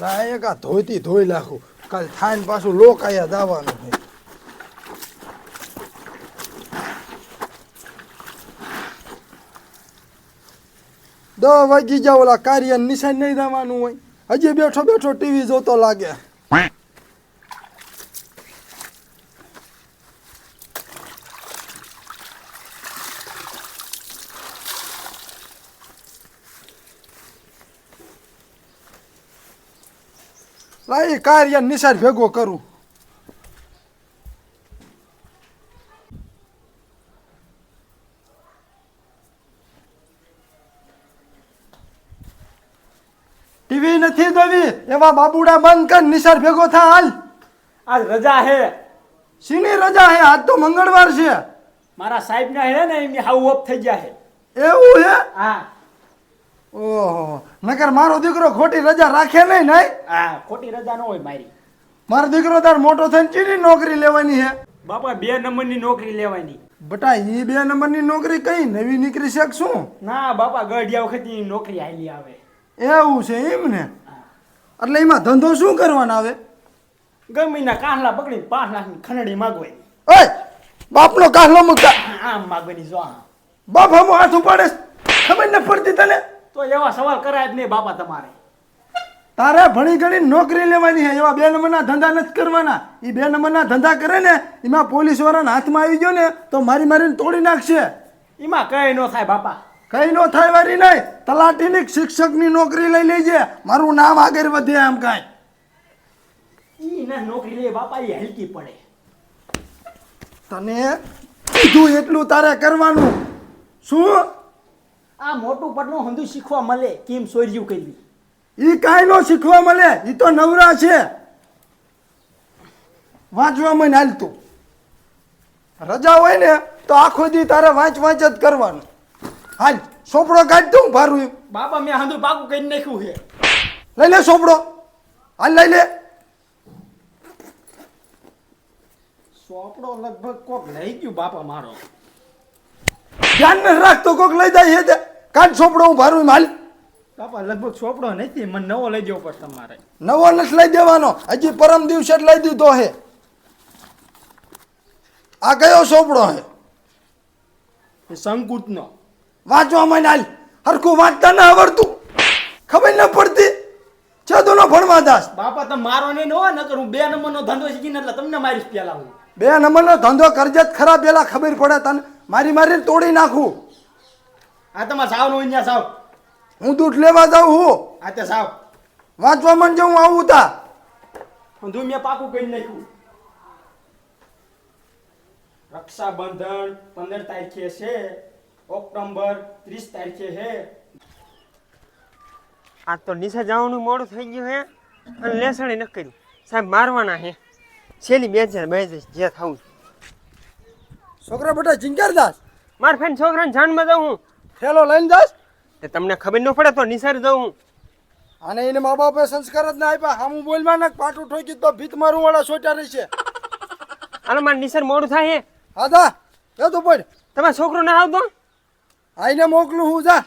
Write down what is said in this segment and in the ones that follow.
ના એક ધોઈતી ધોઈ નાખું. કાલ થાય ને પાછું લોકાયા દાવાનું છે. દસ વાગી જાવ ઓલા કાર્ય નિશાન નહીં દેવાનું હોય. હજી બેઠો બેઠો ટીવી જોતો લાગે. લાઈ કાર્ય નિસાર ભેગો કરું. ટીવી નથી દવી એવા બાબુડા બંધ કર નિશાર ભેગો થા હાલ. આજ રજા હે. શીની રજા હે? આજ તો મંગળવાર છે. મારા સાહેબ ના હે ને એમની હાવ ઓફ થઈ ગયા હે. એવું હે? હા. ઓહો નકર મારો દીકરો ખોટી રજા રાખે નહીં નહીં? હા ખોટી રજા ન હોય મારી. મારો દીકરો તાર મોટો થઈને ચીની નોકરી લેવાની હે બાપા બે નંબરની નોકરી લેવાની. બટા ઈ બે નંબરની નોકરી કઈ? નવી નીકળી શક શું? ના બાપા ગઢિયા વખતની નોકરી હાલી આવે. એવું છે એમ ને? એટલે એમાં ધંધો શું કરવાનો આવે? ગમે ના કાહલા પકડી પાંચ લાખની ખનડી માગવાની. ઓય બાપનો કાહલો મુકા આમ માગવાની જો. બાપ હમો હાથ ઉપાડે ખબર ન પડતી તને? તો એવા સવાલ કરાય જ નહીં બાપા તમારે. તારે ભણી ગણી નોકરી લેવાની છે. એવા બે નંબરના ધંધા નથી કરવાના. એ બે નંબરના ધંધા કરે ને એમાં પોલીસ વાળાના હાથમાં આવી ગયો ને તો મારી મારીને તોડી નાખશે. એમાં કઈ ન થાય બાપા. કઈ નો થાય વારી નહીં. તલાટીની શિક્ષકની નોકરી લઈ લેજે. મારું નામ આગળ વધે આમ કાંઈ. એને નોકરી લે બાપા એ હલકી પડે. તને કીધું એટલું તારે કરવાનું. શું? આ મોટું પડનું હંધુ શીખવા મળે કેમ સોર્યું કરવી ઈ કાંઈ નો શીખવા મળે ઈ તો નવરા છે. વાંચવામાં હાલતું. રજા હોય ને તો આખો દી તારે વાંચ વાંચ જ કરવાનું. હાલ સોપડો કાઢ દઉં ભારું બાબા બાપા મેં હંધું પાકું કરી નાખ્યું છે. લઈ લે સોપડો. હાલ લઈ લે. સોપડો લગભગ કોક લઈ ગયું બાપા મારો. ધ્યાન ન રાખતો કોક લઈ જાય છે કાન સોપડો હું ભારું માલ બાપા લગભગ સોપડો નથી મને નવો લઈ જવો પડશે તમારે નવો નથી લઈ દેવાનો. હજી પરમ દિવસે જ લઈ દીધો હે. આ કયો સોપડો હે? એ વાંચવા વાંચવામાં નાલ હરખું વાંચતા ન આવડતું. ખબર ન પડતી. છેદુનો ભણવા દાસ બાપા તમે મારો નહીં હોય નકર હું બે નંબરનો ધંધો શીખીને એટલે તમને મારીશ પેલા હું. બે નંબરનો ધંધો કરજત ખરા પેલા ખબર પડે તને. મારી મારી તોડી નાખું. આ તમારે સાવ નો અહીંયા સાવ. હું દૂધ લેવા જાઉં હું. આ તે સાવ. વાંચવા માંડજો હું આવું તા. હંધું મેં પાકું કરી નાખ્યું. રક્ષાબંધન પંદર તારીખે છે ઓક્ટોબર ત્રીસ તારીખે છે. આ તો નિશા જવાનું મોડું થઈ ગયું હે. અને લેસણ ન કર્યું. સાહેબ મારવાના હે. છેલ્લી બે હજાર બે હજાર જે થવું છોકરા બેટા ચિંકાર દાસ. માર ફેન છોકરાને જાનમાં જાઉં હું. થેલો લઈને દાસ. તે તમને ખબર ન પડે તો નિસાર જાઉં હું. અને એને મા બાપે સંસ્કાર જ ના આપ્યા. હામું બોલમાં નાખ પાટું ઠોકી તો ભીત મારું વાળા સોટા રહેશે. અને મારે નિસાર મોડું થાય હે. હા દા એ તો પડ તમે છોકરો ના આવતો? આઈને મોકલું હું જા.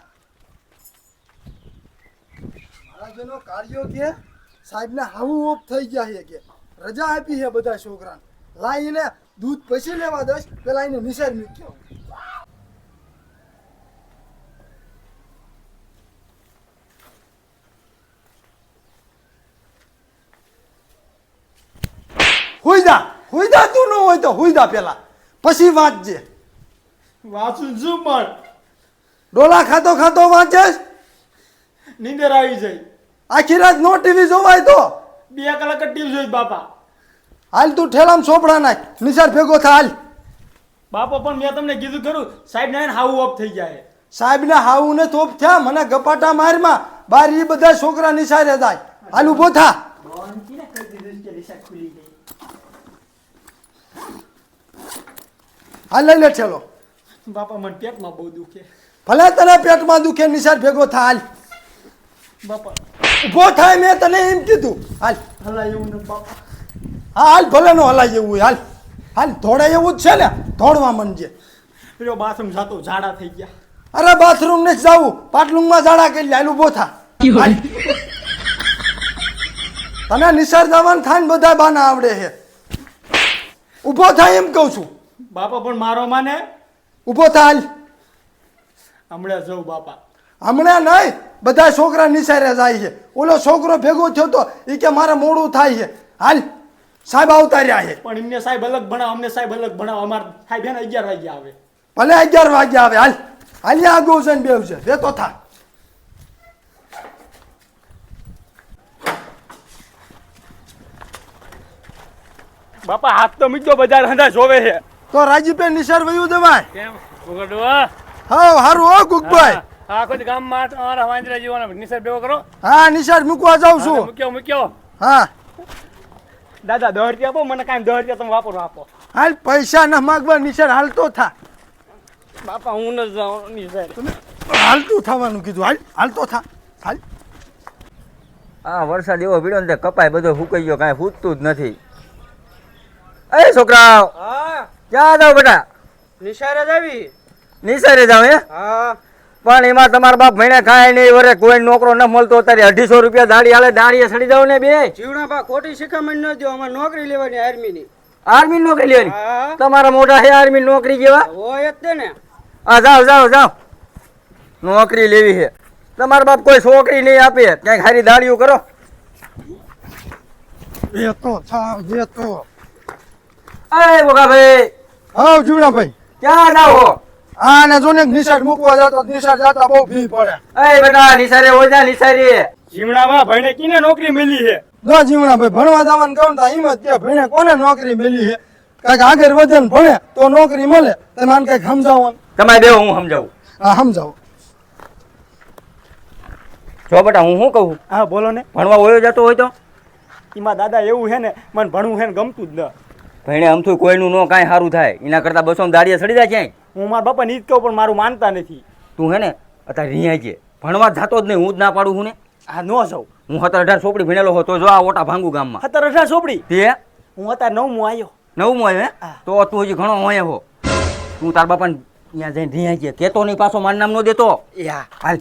મહારાજનો જેનો કાર્યો કે સાહેબને હાવું ઓફ થઈ ગયા છે કે. રજા આપી છે બધા છોકરાને. લાઈને દૂધ પછી લેવા દઈશ પેલા એને નિશાળ મૂક્યો હુઈદા હુઈદા તું ન હોય તો હુઈદા પેલા. પછી વાંચજે વાંચું છું પણ. ડોલા ખાતો ખાતો વાંચે નીંદર આવી જાય. આખી રાત નો ટીવી જોવાય તો? બે કલાક ટીવી જોઈ બાપા. હાલ તું ઠેલામ સોપડા નાખ નિશાળ ભેગો થા હાલ. બાપા પણ મેં તમને કીધું ખરું સાહેબ ને હાવું ઓફ થઈ જાય. સાહેબ ને હાવું ને તોપ થયા મને ગપાટા મારમાં. બાર એ બધા છોકરા નિશાળે જાય. હાલ ઊભો થા. હાલ લઈ લે ઠેલો. બાપા મને પેટમાં બહુ દુખે. ભલે તને પેટમાં દુખે નિશાળ ભેગો થા હાલ. બાપા. ઊભો થાય મેં તને એમ કીધું. હાલ. હલા એવું ને બાપા. હા હાલ ભલે નો હલાય એવું હાલ. હાલ ધોડે એવું જ છે ને ધોડવા મનજે પેલો બાથરૂમ જાતો ઝાડા થઈ ગયા. અરે બાથરૂમ ને જાવું. પાટલુંગમાં ઝાડા કરી લે હાલ ઊભો થા. હાલ. તને નિસાર જવાનું થાય ને બધા બાના આવડે છે. ઊભો થાય એમ કહું છું. બાપા પણ મારો માને. ઊભો થાય હમણાં જવું બાપા. હમણાં નહીં બધા છોકરા નિસારે જાય છે. ઓલો છોકરો ભેગો થયો તો એ કે મારે મોડું થાય છે. હાલ. સાહેબ આવતા રહ્યા છે. પણ એમને સાહેબ અલગ ભણાવો અમને સાહેબ અલગ ભણાવો. અમાર સાહેબ એને અગિયાર વાગ્યા આવે. ભલે અગિયાર વાગ્યા આવે. હાલ હાલ્યા આગળ છે ને બેવ છે. બે તો થા. બાપા હાથ તો મીજો બજાર હંધા જોવે છે. તો રાજીપે નિશાળ વયું દેવાય કેમ? ગુગડવા હા? હારું હો ગુગભાઈ. હા કોઈ ગામમાં તમારા વાંદરા જીવાના નિસર બેવો કરો. હા નિશાળ મૂકવા જાઉં છું. મૂક્યો મૂક્યો. હા. દાદા દોઢ રૂપિયા આપો મને કાંઈ દોઢ રૂપિયા તમે વાપરો આપો. હાલ પૈસા ના માગવા નિશાળ હાલતો થા. બાપા હું ન જાઉં નિશાળ. હાલતું થવાનું કીધું હાલ હાલતો થા. હાલ. આ વરસાદ એવો પીડ્યો ને તે કપાય બધો ફૂકાઈ ગયો કાંઈ ફૂટતું જ નથી. એ છોકરા હા. ક્યાં જાવ બેટા? નિશાળે જ આવી. નિશાળે જાવ હે? હા. પણ એમાં તમારા બાપ ભણ્યા ખાય નહીં વરે કોઈ નોકરો ન મળતો અત્યારે અઢીસો રૂપિયા દાડી હાલે દાડીએ સડી જાવ ને બે. જીવણા બા ખોટી શિખામણ ન દો અમારે નોકરી લેવાની આર્મીની. આર્મી નોકરી લેવાની? તમારા મોટા હે આર્મી નોકરી જેવા? હોય જ ને. આ જાઓ જાઓ જાઓ. નોકરી લેવી છે. તમારા બાપ કોઈ છોકરી નહીં આપે. ક્યાંક હારી દાડીઓ કરો. એ તો થા એ તો. અરે બોકાભાઈ હા જીવણાભાઈ ક્યાં જાવ હો હા ને જો ને નિશાળ મૂકવા જતો નિશાળ જતા બહુ ભી પડે. એ બેટા નિસારે ઓજા નિસારી જીમણામાં ભાઈને કીને નોકરી મળી છે. જો જીવણાભાઈ ભણવા જવાનું કહું તો હિંમત કે ભણે કોને નોકરી મેલી છે? કાંઈક આગળ વધે ને ભણે તો નોકરી મળે. તમે આને કંઈક સમજાવો તમારે બે હું સમજાવું. હા સમજાવો. જો બેટા હું શું કહું? હા બોલો ને. ભણવા ઓયો જતો હોય તો? એમાં દાદા એવું છે ને મને ભણવું છે ને ગમતું જ ન. ભણે અમથું કોઈનું ન કાંઈ સારું થાય. એના કરતાં બસો દાડીએ સડી જાય ક્યાંય? હું મારા બાપાને ઈ જ કહું પણ મારું માનતા નથી. તું હે ને અત્યારે રિહાઈ જે. ભણવા જ જાતો જ નહીં હું જ ના પાડું હું ને. હા ન જાઉં. હું સત્તર અઢાર ચોપડી ભણેલો હતો જો આ ઓટા ભાંગુ ગામમાં. હતર અઢાર ચોપડી તે હું? અત્યારે નવમું આવ્યો નવમું આવ્યો હે? તો તું હજી ઘણો હોય હો. તું તાર બાપાને ત્યાં જઈને રિહાઈ છે કેતો નહીં પાછો મારું નામ નો દેતો. યા હાલ.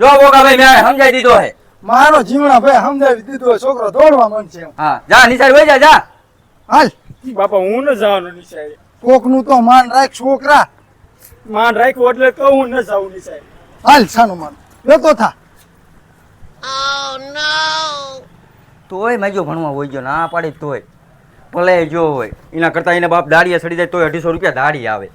જો બોકા ભાઈ મેં સમજાવી દીધો હે. મારો જીવણાભાઈ સમજાવી દીધો છોકરો દોડવા માંડશે એમ. હા. જા નિસાર વઈ જા જા. હાલ. બાપા હું ન જવાનું નિશાળે. કોકનું તો માન રાખ છોકરા. માન રાખ્યું એટલે કહું હું ન જાઉં નિશાળે હાલ સાનું માન. લેતો થા. તોય માજો ભણવા હોય ગયો ના પાડી તોય ભલે જો હોય. એના કરતાં એને બાપ દાડીએ સડી જાય તોય અઢીસો રૂપિયા દાડી આવે.